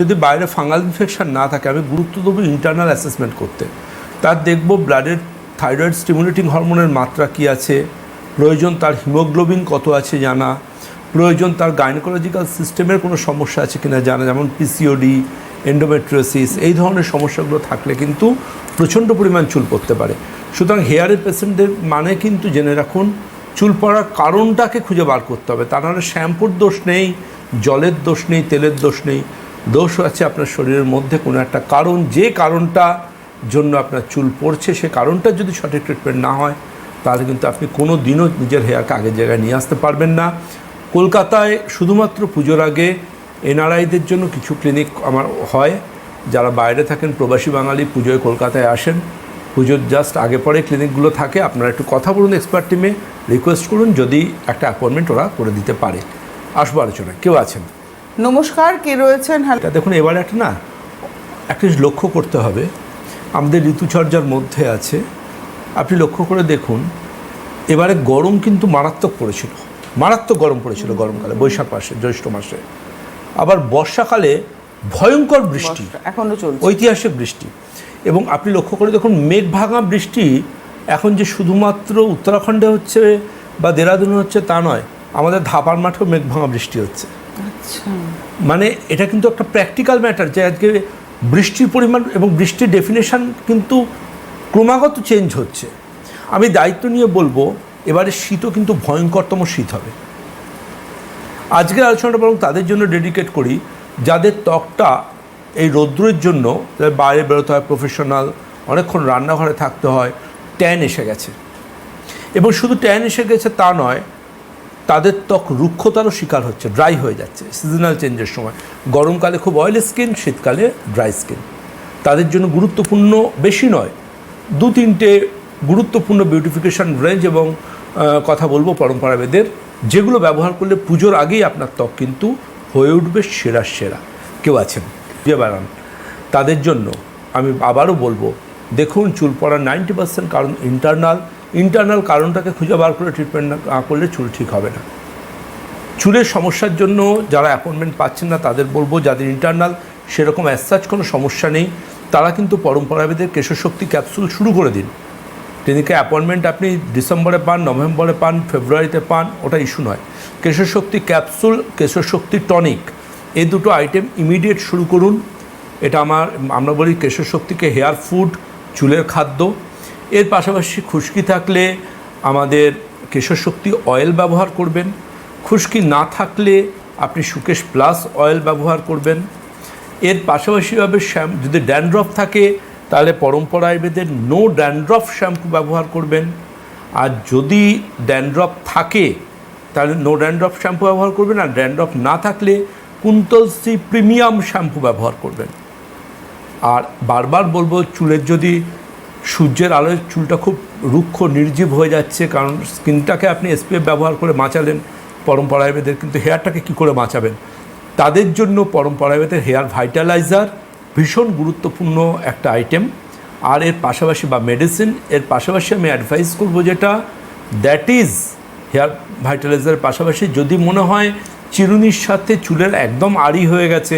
যদি বাইরে fungal infection না থাকে, আমি গুরুত্ব দেবো ইন্টারনাল অ্যাসেসমেন্ট করতে। তার দেখব ব্লাডের থাইরয়েড স্টিমুলেটিং হরমোনের মাত্রা কী আছে, প্রয়োজন তার হিমোগ্লোবিন কত আছে জানা, প্রয়োজন তার গাইনোকোলজিক্যাল সিস্টেমের কোনো সমস্যা আছে কিনা জানা, যেমন পিসিওডি এন্ডোমেট্রিওসিস এই ধরনের সমস্যাগুলো থাকলে কিন্তু প্রচণ্ড পরিমাণ চুল পড়তে পারে। সুতরাং হেয়ারের পেশেন্টদের মানে কিন্তু জেনে রাখুন, চুল পড়ার কারণটাকে খুঁজে বার করতে হবে। তা নাহলে শ্যাম্পুর দোষ নেই, জলের দোষ নেই, তেলের দোষ নেই। দোষ আছে আপনার শরীরের মধ্যে, কোনো একটা কারণ, যে কারণটা জন্য আপনার চুল পড়ছে, সে কারণটা যদি সঠিক ট্রিটমেন্ট না হয়, তাহলে কিন্তু আপনি কোনো দিনও নিজের হেয়ারকে আগের জায়গায় নিয়ে আসতে পারবেন না। কলকাতায় শুধুমাত্র পুজোর আগে এনআরআইদের জন্য কিছু ক্লিনিক আমার হয়, যারা বাইরে থাকেন, প্রবাসী বাঙালি পুজোয় কলকাতায় আসেন। পুজোর জাস্ট আগে পরে ক্লিনিকগুলো থাকে, আপনারা একটু কথা বলুন এক্সপার্ট টিমে রিকোয়েস্ট করুন, যদি একটা অ্যাপয়েন্টমেন্ট ওরা করে দিতে পারে। আসব আলোচনায়, কেউ আছেন? নমস্কার কে রয়েছেন? দেখুন এবার একটা না একটা লক্ষ্য করতে হবে। আমাদের ঋতুচর্যার মধ্যে আছে। আপনি লক্ষ্য করে দেখুন এবারে গরম কিন্তু মারাত্মক পড়েছিল। মারাত্মক গরম পড়েছিল গরমকালে বৈশাখ মাসে জ্যৈষ্ঠ মাসে। আবার বর্ষাকালে ভয়ঙ্কর বৃষ্টি এখনও চলছে। ঐতিহাসিক বৃষ্টি। এবং আপনি লক্ষ্য করে দেখুন মেঘ ভাঙা বৃষ্টি এখন যে শুধুমাত্র উত্তরাখণ্ডে হচ্ছে বা দেরাদুনে হচ্ছে তা নয় আমাদের ধাপার মাঠেও মেঘ ভাঙা বৃষ্টি হচ্ছে। মানে এটা কিন্তু একটা প্র্যাকটিক্যাল ম্যাটার যে আজকে বৃষ্টির পরিমাণ এবং বৃষ্টির ডেফিনেশন কিন্তু ক্রমাগত চেঞ্জ হচ্ছে। আমি দায়িত্ব নিয়ে বলব, এবারে শীতও কিন্তু ভয়ঙ্করতম শীত হবে। আজকের আলোচনাটা বরং তাদের জন্য ডেডিকেট করি, যাদের ত্বকটা এই রৌদ্রের জন্য বাইরে বেরোতে হয় প্রফেশনাল অনেকক্ষণ রান্নাঘরে থাকতে হয় ট্যান এসে গেছে। এবং শুধু ট্যান এসে গেছে তা নয় তাদের ত্বক রুক্ষতারও শিকার হচ্ছে ড্রাই হয়ে যাচ্ছে। সিজনাল চেঞ্জের সময়। গরমকালে খুব অয়েলি স্কিন শীতকালে ড্রাই স্কিন তাদের জন্য গুরুত্বপূর্ণ বেশি নয়। দু তিনটে গুরুত্বপূর্ণ বিউটিফিকেশান রেঞ্জ এবং কথা বলব পরম্পরাবেদের যেগুলো ব্যবহার করলে পুজোর আগেই আপনার ত্বক কিন্তু হয়ে উঠবে সেরা সেরা। কেউ আছেন? যে বেড়ান তাদের জন্য আমি আবারও বলব, দেখুন চুল পড়ার নাইনটি পার্সেন্ট কারণ ইন্টারনাল ইন্টারনাল কারণটাকে খুঁজে বার করে ট্রিটমেন্ট না করলে চুল ঠিক হবে না। চুলের সমস্যার জন্য যারা অ্যাপয়েন্টমেন্ট পাচ্ছেন না, তাদের বলব যাদের ইন্টারনাল সেরকম অ্যাসাচ কোনো সমস্যা নেই, তারা কিন্তু পরম্পরাবিদের কেশশক্তি ক্যাপসুল শুরু করে দিন। ক্লিনিকে অ্যাপয়েন্টমেন্ট আপনি ডিসেম্বরে পান, নভেম্বরে পান, ফেব্রুয়ারিতে পান, ওটা ইস্যু নয়। কেশশক্তি ক্যাপসুল কেশশক্তি টনিক এই দুটো আইটেম ইমিডিয়েট শুরু করুন। এটা আমার, আমরা বলি কেশশক্তিকে হেয়ার ফুড চুলের খাদ্য এর পাশাপাশি খুশকি থাকলে আমাদের কেশশক্তি অয়েল ব্যবহার করবেন। খুশকি না থাকলে আপনি সুকেশ প্লাস অয়েল ব্যবহার করবেন। এর পাশাপাশিভাবে শ্যাম যদি ড্যান্ড্রফ থাকে, তাহলে পরম্পরা আয়ুর্বেদের নো ড্যান্ড্রফ শ্যাম্পু ব্যবহার করবেন। আর যদি ড্যান্ড্রফ থাকে, তাহলে নো ড্যান্ড্রফ শ্যাম্পু ব্যবহার করবেন। আর ড্যান্ড্রফ না থাকলে কুন্তলসি প্রিমিয়াম শ্যাম্পু ব্যবহার করবেন। আর বারবার বলব, চুলের যদি সূর্যের আলোয় চুলটা খুব রুক্ষ, নির্জীব হয়ে যাচ্ছে, কারণ স্কিনটাকে আপনি এসপিএফ ব্যবহার করে বাঁচালেন পরম্পরায়বেদের কিন্তু হেয়ারটাকে কি করে বাঁচাবেন তাদের জন্য পরম্পরায়বেদের হেয়ার ভাইটালাইজার ভীষণ গুরুত্বপূর্ণ একটা আইটেম। আর এর পাশাপাশি বা মেডিসিন, এর পাশাপাশি আমি অ্যাডভাইস করব যেটা, দ্যাট ইজ হেয়ার ভাইটালাইজারের পাশাপাশি যদি মনে হয় চিরুনির সাথে চুলের একদম আড়ি হয়ে গেছে,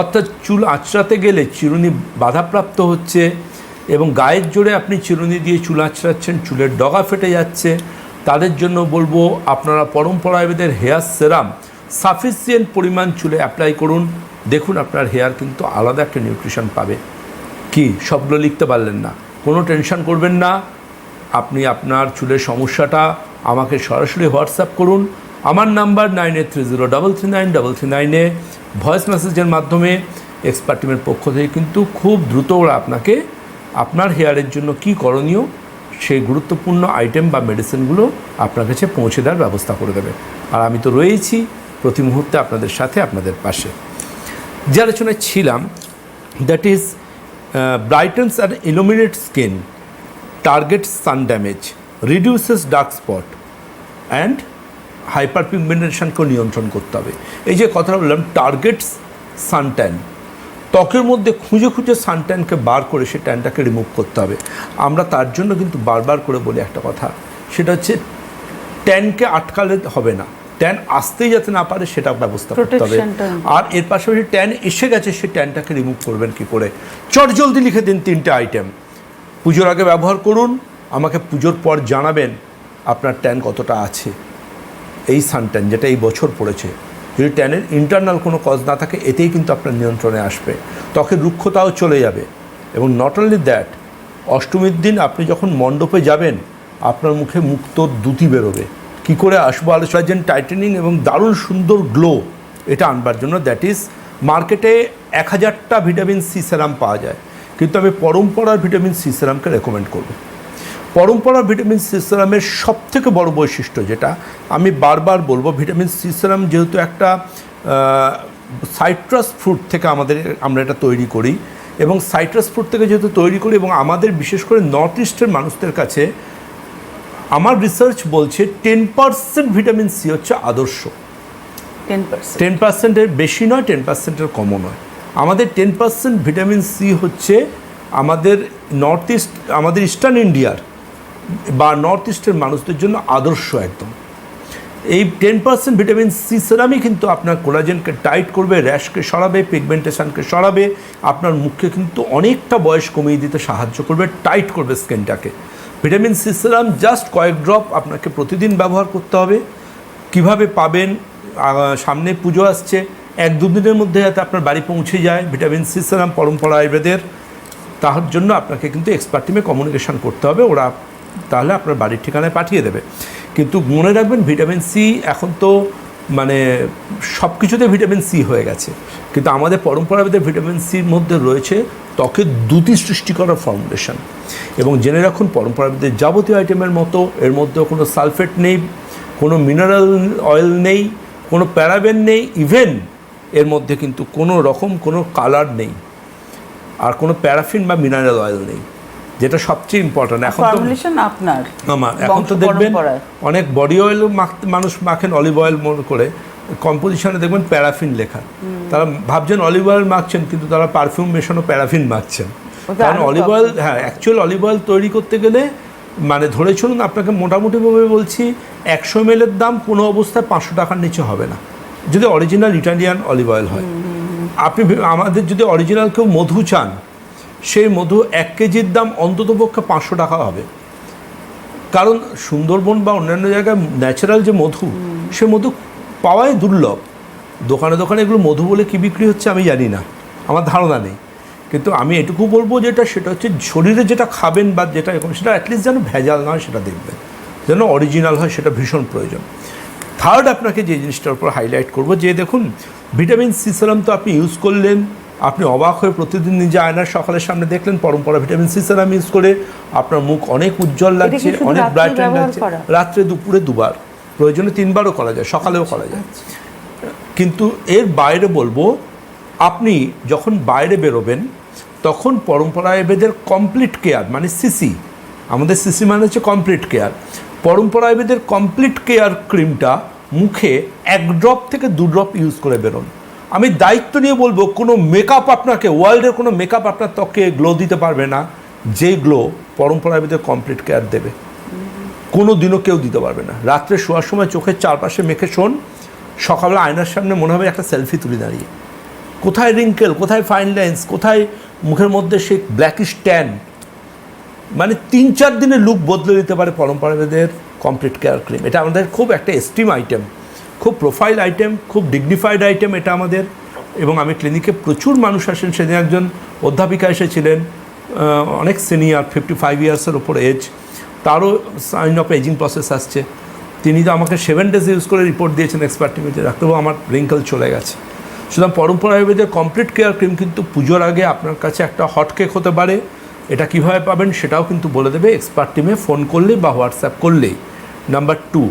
অর্থাৎ চুল আঁচড়াতে গেলে চিরুনি বাধাপ্রাপ্ত হচ্ছে এবং গায়ের জোরে আপনি চিরুনি দিয়ে চুল আঁচড়াচ্ছেন চুলের ডগা ফেটে যাচ্ছে। তাদের জন্য বলব আপনারা পরম্পরায়বেদের হেয়ার সেরাম, সাফিসিয়েন্ট পরিমাণ চুলে অ্যাপ্লাই করুন। দেখুন আপনার হেয়ার কিন্তু আলাদা একটা নিউট্রিশন পাবে। কি? সবগুলো লিখতে পারলেন না। কোনো টেনশন করবেন না। আপনি আপনার চুলের সমস্যাটা আমাকে সরাসরি হোয়াটসঅ্যাপ করুন। আমার number nine eight three zero double three nine double three নাইনে ভয়েস মেসেজের মাধ্যমে এক্সপার্ট টিমের পক্ষ থেকে কিন্তু খুব দ্রুত ওরা আপনাকে আপনার হেয়ারের জন্য কি করণীয়, সেই গুরুত্বপূর্ণ আইটেম বা মেডিসিনগুলো আপনার কাছে পৌঁছে দেওয়ার ব্যবস্থা করে দেবে। আর আমি তো রয়েছি প্রতি মুহূর্তে আপনাদের সাথে আপনাদের পাশে। যে আলোচনায় ছিলাম that is brightens and illuminate skin target sun damage reduces dark spot and hyper পিগমেন্টেশনকেও নিয়ন্ত্রণ করতে হবে। এই যে কথাটা বললাম টার্গেটস সানট্যান ত্বকের মধ্যে খুঁজে খুঁজে সানট্যানকে বার করে সে ট্যানটাকে রিমুভ করতে হবে। আমরা তার জন্য কিন্তু বারবার করে বলি একটা কথা সেটা হচ্ছে ট্যানকে আটকালে হবে না। ট্যান আসতেই যাতে না পারে সেটা ব্যবস্থা করতে হবে। আর এর পাশাপাশি ট্যান এসে গেছে সে ট্যানটাকে রিমুভ করবেন কি করে? চট জলদি লিখে দিন তিনটে আইটেম পুজোর আগে ব্যবহার করুন আমাকে পুজোর পর জানাবেন আপনার ট্যান কতটা আছে। এই সানট্যান যেটা এই বছর পড়েছে। যদি ট্যানের ইন্টারনাল কোনো কজ না থাকে, এতেই কিন্তু আপনার নিয়ন্ত্রণে আসবে। ত্বকের রুক্ষতাও চলে যাবে। এবং নট অনলি দ্যাট অষ্টমীর দিন আপনি যখন মণ্ডপে যাবেন, আপনার মুখে মুক্ত দ্যুতি বেরোবে। কী করে আসব আলোচনা টাইটেনিং এবং দারুণ সুন্দর গ্লো এটা আনবার জন্য। দ্যাট ইজ মার্কেটে এক হাজারটা ভিটামিন সি সেরাম পাওয়া যায়। কিন্তু আমি পরম্পরার ভিটামিন সি সেরামকে রেকমেন্ড করব। পরম্পরা ভিটামিন সি সেরামের সব থেকে বড় বৈশিষ্ট্য যেটা আমি বারবার বলব ভিটামিন সি সেরাম যেহেতু একটা সাইট্রাস ফ্রুট থেকে আমাদের আমরা এটা তৈরি করি এবং সাইট্রাস ফ্রুট থেকে যেহেতু তৈরি করি এবং আমাদের বিশেষ করে নর্থ ইস্টের মানুষদের কাছে আমার রিসার্চ বলছে টেন পার্সেন্ট ভিটামিন সি হচ্ছে আদর্শ। টেন পার্সেন্টের বেশি নয় টেন পার্সেন্টের কমও নয়। আমাদের টেন পার্সেন্ট ভিটামিন সি হচ্ছে আমাদের নর্থ ইস্ট আমাদের ইস্টার্ন ইন্ডিয়ার বা নর্থ ইস্টের মানুষদের জন্য আদর্শ একদম। এই টেন পার্সেন্ট ভিটামিন সি সেরামই কিন্তু আপনার কোলাজেনকে টাইট করবে র্যাশকে সরাবে পিগমেন্টেশনকে সরাবে, আপনার মুখকে কিন্তু অনেকটা বয়স কমিয়ে দিতে সাহায্য করবে টাইট করবে স্কিনটাকে ভিটামিন সি সেরাম জাস্ট কয়েক ড্রপ আপনাকে প্রতিদিন ব্যবহার করতে হবে। কীভাবে পাবেন? সামনে পুজো আসছে। এক দুদিনের মধ্যে যাতে আপনার বাড়ি পৌঁছে যায়। ভিটামিন সি সেরাম পরম্পরা আয়ুর্বেদের। তার জন্য আপনাকে কিন্তু এক্সপার্ট টিমে কমিউনিকেশন করতে হবে। ওরা তাহলে আপনার বাড়ির ঠিকানায় পাঠিয়ে দেবে। কিন্তু মনে রাখবেন ভিটামিন সি এখন তো মানে সব কিছুতে ভিটামিন সি হয়ে গেছে। কিন্তু আমাদের পরম্পরাবিদের ভিটামিন সির মধ্যে রয়েছে ত্বকের দ্যুতি সৃষ্টি করার ফাউন্ডেশন এবং জেনে রাখুন পরম্পরাবিদের যাবতীয় আইটেমের মতো এর মধ্যেও কোনো সালফেট নেই, কোনো মিনারেল অয়েল নেই, কোনো প্যারাবেন নেই ইভেন এর মধ্যে কিন্তু কোনো রকম কোনো কালার নেই। আর কোনো প্যারাফিন বা মিনারেল অয়েল নেই। যেটা সবচেয়ে ইম্পর্ট্যান্ট এখন তো আপনার আমার এখন তো দেখবেন অনেক বডি অয়েল মানুষ মাখেন অলিভ অয়েল মনে করে কম্পোজিশনে দেখবেন প্যারাফিন লেখা। তারা ভাবছেন অলিভ অয়েল মাখছেন কিন্তু তারা পারফিউম মেশানো প্যারাফিন মাখছেন। কারণ অলিভ অয়েল হ্যাঁ অ্যাকচুয়াল অলিভ অয়েল তৈরি করতে গেলে মানে ধরে চলুন আপনাকে মোটামুটিভাবে বলছি একশো এর দাম কোনো অবস্থায় পাঁচশো টাকার নিচে হবে না। যদি অরিজিনাল ইটালিয়ান অলিভ অয়েল হয়। আপনি আমাদের যদি অরিজিনাল কেউ মধু চান সেই মধু এক কেজির দাম অন্ততপক্ষে পাঁচশো টাকা হবে। কারণ সুন্দরবন বা অন্যান্য জায়গায় ন্যাচারাল যে মধু সে মধু পাওয়াই দুর্লভ। দোকানে দোকানে এগুলো মধু বলে কী বিক্রি হচ্ছে আমি জানি না আমার ধারণা নেই। কিন্তু আমি এটুকু বলব যেটা সেটা হচ্ছে শরীরে যেটা খাবেন বা যেটা এরকম সেটা অ্যাটলিস্ট যেন ভেজাল নয় সেটা দেখবেন। যেন অরিজিনাল হয় সেটা ভীষণ প্রয়োজন। থার্ড আপনাকে যে জিনিসটার উপর হাইলাইট করব যে দেখুন ভিটামিন সি সেরাম তো আপনি ইউজ করলেন আপনি অবাক হয়ে প্রতিদিন নিজে আয়নার সকালের সামনে দেখলেন পরম্পরা ভিটামিন সি সেরাম ইউজ করে আপনার মুখ অনেক উজ্জ্বল লাগছে অনেক ব্রাইটেন ব্যবহার লাগছে? রাত্রে দুপুরে দুবার প্রয়োজনে তিনবারও করা যায় সকালেও করা যায়। কিন্তু এর বাইরে বলব আপনি যখন বাইরে বেরোবেন তখন পরম্পরা আয়ুর্বেদের কমপ্লিট কেয়ার মানে সিসি আমাদের সিসি মানে হচ্ছে কমপ্লিট কেয়ার পরম্পরা আয়ুর্বেদের কমপ্লিট কেয়ার ক্রিমটা মুখে এক ড্রপ থেকে দু ড্রপ ইউজ করে বেরোন। আমি দায়িত্ব নিয়ে বলব, কোনো মেকআপ আপনাকে ওয়ার্ল্ডের কোনো মেকআপ আপনার ত্বকে গ্লো দিতে পারবে না। যে গ্লো পরম্পরা আয়ুর্বেদের কমপ্লিট কেয়ার দেবে। কোনো দিনও কেউ দিতে পারবে না। রাত্রে শোয়ার সময় চোখের চারপাশে মেখে শোন। সকালে আয়নার সামনে মনে হবে একটা সেলফি তুলে দাঁড়িয়ে। কোথায় রিঙ্কেল কোথায় ফাইন লাইন্স কোথায় মুখের মধ্যে সেই ব্ল্যাকিশ ট্যান মানে তিন চার দিনের লুক বদলে দিতে পারে পরম্পরাদের কমপ্লিট কেয়ার ক্রিম এটা আমাদের খুব একটা এস্টিম আইটেম খুব প্রোফাইল আইটেম খুব ডিগনিফাইড আইটেম এটা আমাদের। এবং আমি ক্লিনিকে প্রচুর মানুষ আসেন। সেদিন একজন অধ্যাপিকা এসেছিলেন অনেক সিনিয়র ফিফটি ফাইভ ইয়ার্সের ওপর এজ তারও সাইন অফ এজিং প্রসেস আসছে। তিনি তো আমাকে সেভেন ডেজ ইউজ করে রিপোর্ট দিয়েছেন এক্সপার্ট ডাক্তারবাবু, আমার রিঙ্কেল চলে গেছে। সুতরাং পরম্পরা আয়ুর্বেদের কমপ্লিট কেয়ার ক্রিম কিন্তু পুজোর আগে আপনার কাছে একটা হট কেক হতে পারে। এটা কীভাবে পাবেন সেটাও কিন্তু বলে দেবে। এক্সপার্ট টিমে ফোন করলেই বা হোয়াটসঅ্যাপ করলেই। নাম্বার টু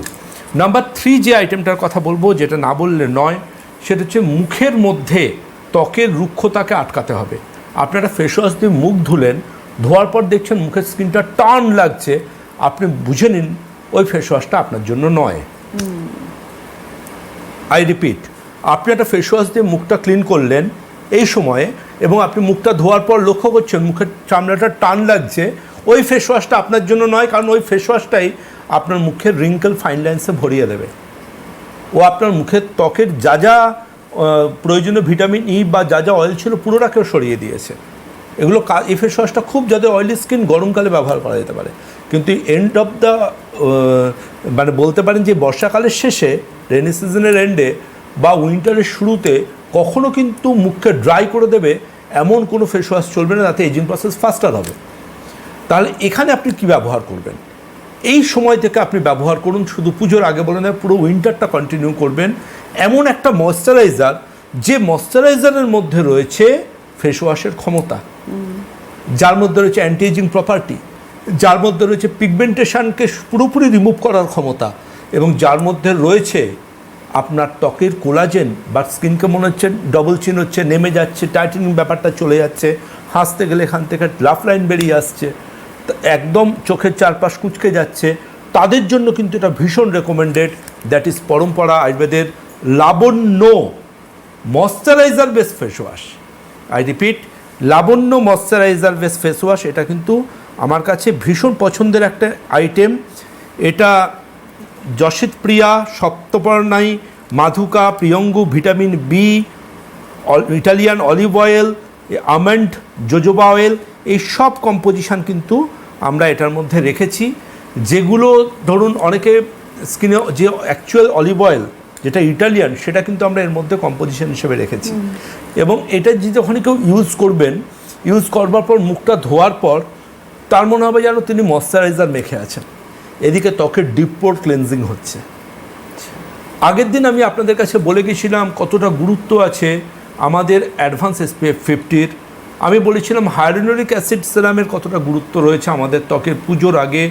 নাম্বার থ্রি যে আইটেমটার কথা বলব যেটা না বললে নয় সেটা হচ্ছে মুখের মধ্যে ত্বকের রুক্ষতাকে আটকাতে হবে। আপনারা ফেস ওয়াশ দিয়ে মুখ ধুলেন ধোয়ার পর দেখছেন মুখের স্কিনটা টান লাগছে আপনি বুঝে নিন ওই ফেস ওয়াশটা আপনার জন্য নয়। আই রিপিট আপনি একটা ফেস ওয়াশ দিয়ে মুখটা ক্লিন করলেন এই সময়ে এবং আপনি মুখটা ধোয়ার পর লক্ষ্য করছেন মুখের চামড়াটা টান লাগছে ওই ফেস ওয়াশটা আপনার জন্য নয় কারণ ওই ফেস ওয়াশটাই আপনার মুখের রিঙ্কেল ফাইন লাইন্সে ভরিয়ে দেবে। ও আপনার মুখের ত্বকের যা যা প্রয়োজনীয় ভিটামিন ই বা যা যা অয়েল ছিল পুরোটাকেও সরিয়ে দিয়েছে। এগুলো এই ফেস ওয়াশটা খুব যাদের অয়েলি স্কিন গরমকালে ব্যবহার করা যেতে পারে। কিন্তু এন্ড অফ দ্য মানে বলতে পারেন যে বর্ষাকালের শেষে রেনি সিজনের এন্ডে বা উইন্টারের শুরুতে কখনো কিন্তু মুখকে ড্রাই করে দেবে, এমন কোনো ফেস ওয়াশ চলবে না, তাতে এজিং প্রসেস ফাস্টার হবে। তাহলে এখানে আপনি কি ব্যবহার করবেন? এই সময় থেকে আপনি ব্যবহার করুন, শুধু পুজোর আগে বলে না পুরো উইন্টারটা কন্টিনিউ করবেন। এমন একটা ময়শ্চারাইজার যে ময়শ্চারাইজারের মধ্যে রয়েছে ফেস ওয়াশের ক্ষমতা। যার মধ্যে রয়েছে অ্যান্টি এজিং প্রপার্টি যার মধ্যে রয়েছে পিগমেন্টেশনকে পুরোপুরি রিমুভ করার ক্ষমতা, এবং যার মধ্যে রয়েছে আপনার ত্বকের কোলাজেন বা স্কিনকে মনে হচ্ছে ডবল চিন হচ্ছে, নেমে যাচ্ছে টাইটেনিং ব্যাপারটা চলে যাচ্ছে, হাসতে গেলে এখান থেকে লাফ লাইন বেরিয়ে আসছে। একদম চোখের চারপাশ কুচকে যাচ্ছে। তাদের জন্য কিন্তু এটা ভীষণ রেকমেন্ডেড দ্যাট ইজ পরম্পরা আয়ুর্বেদের Labanya moisturiser base face wash I repeat Labanya moisturiser base face wash এটা কিন্তু আমার কাছে ভীষণ পছন্দের একটা আইটেম এটা যশিত প্রিয়া, সপ্তপর্ণাই, মাধুকা, প্রিয়ঙ্গু, vitamin B Italian olive oil, almond jojoba oil এই সব কম্পোজিশান কিন্তু আমরা এটার মধ্যে রেখেছি। যেগুলো ধরুন অনেকে স্কিনে যে অ্যাকচুয়াল অলিভ অয়েল যেটা ইটালিয়ান সেটা কিন্তু আমরা এর মধ্যে কম্পোজিশন হিসেবে রেখেছি। এবং এটা যে যখন কেউ ইউজ করবেন ইউজ করবার পর মুখটা ধোয়ার পর তার মনে হবে যেন তিনি ময়শ্চারাইজার মেখে আছেন। এদিকে ত্বকের ডিপ পোর ক্লেন্সিং হচ্ছে। আগের দিন আমি আপনাদের কাছে বলে গেছিলাম কতটা গুরুত্ব আছে আমাদের অ্যাডভান্স এসপিএফ ফিফটির আমি বলেছিলাম হাইড্রোনিক অ্যাসিড সেরামের কতটা গুরুত্ব রয়েছে আমাদের ত্বকের পুজোর আগে,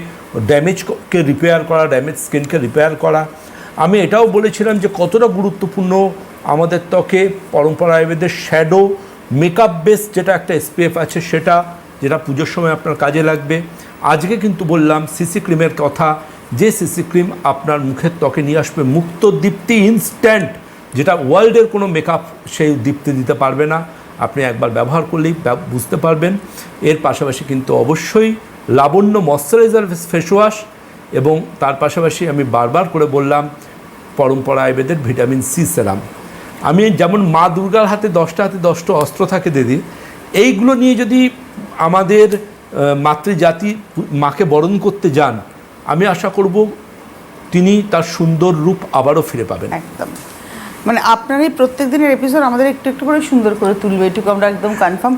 ড্যামেজকে রিপেয়ার করা, ড্যামেজ স্কিনকে রিপেয়ার করা। আমি এটাও বলেছিলাম যে কতটা গুরুত্বপূর্ণ আমাদের ত্বকে পরম্পরা আয়ুর্বেদের শ্যাডো মেকআপ বেস যেটা একটা এসপিএফ আছে সেটা, যেটা পুজোর সময় আপনার কাজে লাগবে। আজকে কিন্তু বললাম সিসি ক্রিমের কথা, যে সিসি ক্রিম আপনার মুখের ত্বকে নিয়ে আসবে মুক্ত দীপ্তি ইনস্ট্যান্ট যেটা ওয়ার্ল্ডের কোনো মেকআপ সেই দীপ্তি দিতে পারবে না। আপনি একবার ব্যবহার করলেই বুঝতে পারবেন। এর পাশাপাশি কিন্তু অবশ্যই লাবণ্য ময়শ্চারাইজার ফেস ওয়াশ এবং তার পাশাপাশি আমি বারবার করে বললাম, পরম্পরা আয়ুর্বেদের ভিটামিন সি সেরাম। আমি যেমন মা দুর্গার হাতে দশটা হাতে দশটা অস্ত্র থাকে দিদি, এইগুলো নিয়ে যদি আমাদের মাতৃজাতি মাকে বরণ করতে যান, আমি আশা করব তিনি তার সুন্দর রূপ আবারও ফিরে পাবেন। একদম। মানে আপনার এই প্রত্যেক দিনের এপিসোড আমাদের একটু একটু করে সুন্দর করে তুলবে, এটুকু আমরা একদম কনফার্ম।